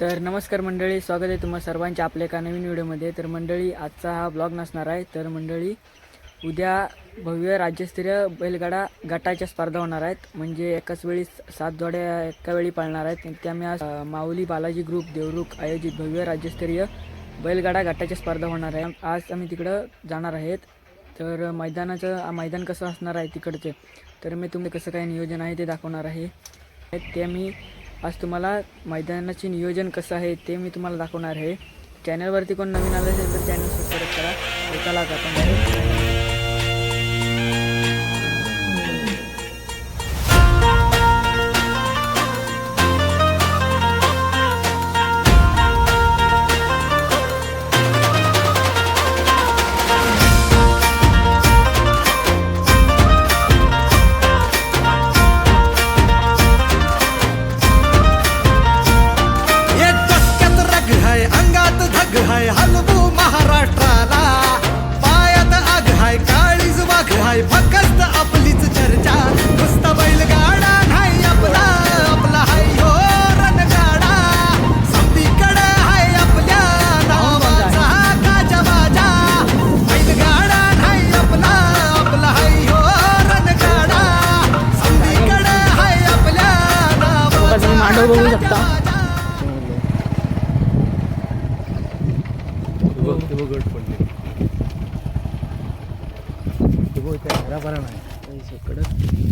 तर नमस्कार मंडळी स्वागत आहे तुम्हा सर्वांच्या आपल्या एका नवीन व्हिडिओमध्ये. तर मंडळी आजचा हा ब्लॉग नसणार आहे. तर मंडळी उद्या भव्य राज्यस्तरीय बैलगाडा गटाच्या स्पर्धा होणार आहेत. म्हणजे एकाच वेळी सात जोड्या एका वेळी पाळणार आहेत. त्या मी आज माऊली बालाजी ग्रुप देवरुख आयोजित भव्य राज्यस्तरीय बैलगाडा गटाच्या स्पर्धा होणार आहे. आज आम्ही तिकडं जाणार आहेत. तर मैदानाचं मैदान कसं असणार आहे तिकडचे? तर मी तुम्ही कसं काय नियोजन आहे ते दाखवणार आहे. ते मी आज तुम्हाला मैदानाचे नियोजन कसं आहे ते मी तुम्हाला दाखवणार आहे. चॅनलवरती कोण नवीन आलं असेल तर चॅनल सबस्क्राईब करा. एकाला आपण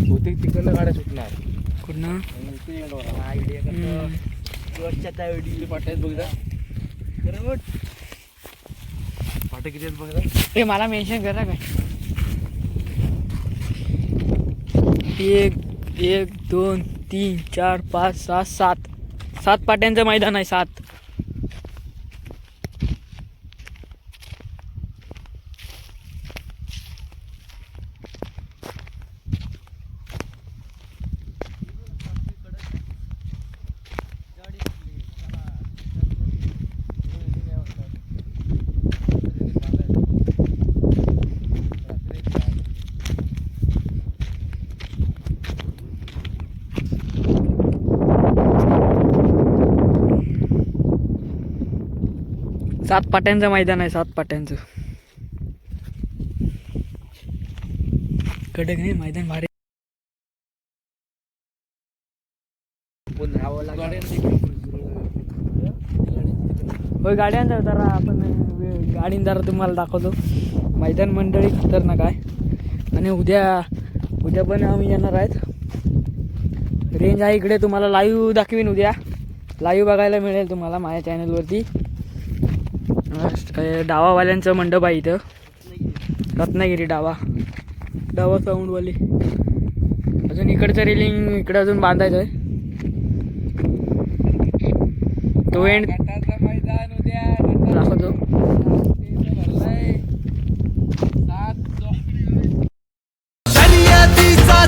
बहुतेक तिकडनं गाड्या सुटणार. कुठनं? बघा पाट्या किती बघा ए मला मेन्शन करा काय एक एक दोन तीन चार पाच सहा सात. सात पाट्यांचं मैदान आहे सात. सात पाट्यांचं मैदान आहे सात पाट्यांचं. कडक नाही मैदान भारी. होय गाड्यांचा जरा आपण गाडीन जरा तुम्हाला दाखवतो. मैदान मंडळी खतरनाक आहे. आणि उद्या उद्या पण आम्ही येणार आहेत. रेंज आहे इकडे तुम्हाला लाईव्ह दाखवीन उद्या. लाईव्ह बघायला मिळेल तुम्हाला माझ्या चॅनलवरती डावावाल्यांचं मंडप आहे इथं. रत्नागिरी डावा. डावा साऊंडवाली अजून इकडचं रेलिंग इकडं अजून बांधायचं आहे. तो एंड मैदान उद्या दाखवतो. शर्यतीचा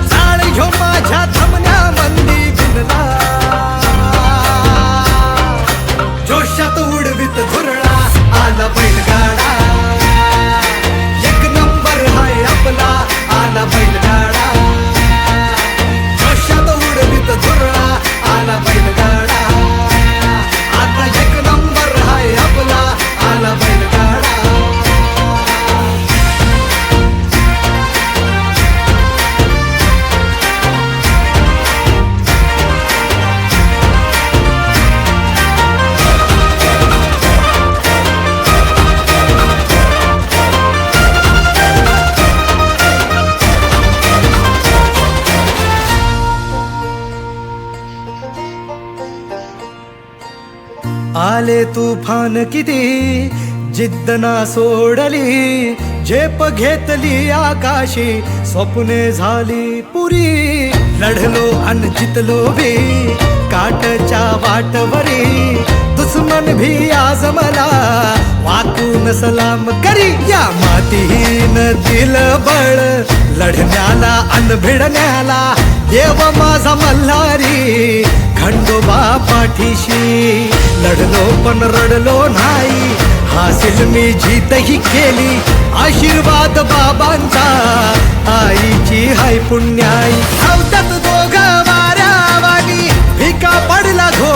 आले तुफान किती? जिद्द ना सोडली झेप घेतली आकाशी स्वप्ने झाली पुरी. लढलो अन जितलो भी काटच्या वाटवरी. दुश्मन भी आज मला सलाम करी या मातीहीन दिल बळ. लढण्याला अन भिडण्याला देव माझा मल्हारी. खंडोबा पाठीशी लढलो पण रडलो नाही. हासिल मी जीतही केली आशीर्वाद बाबांचा. आईची हाय पुण्याई. धावतात दोघ वाऱ्या वाणी भिका पडला घो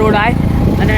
રોડ આવે અને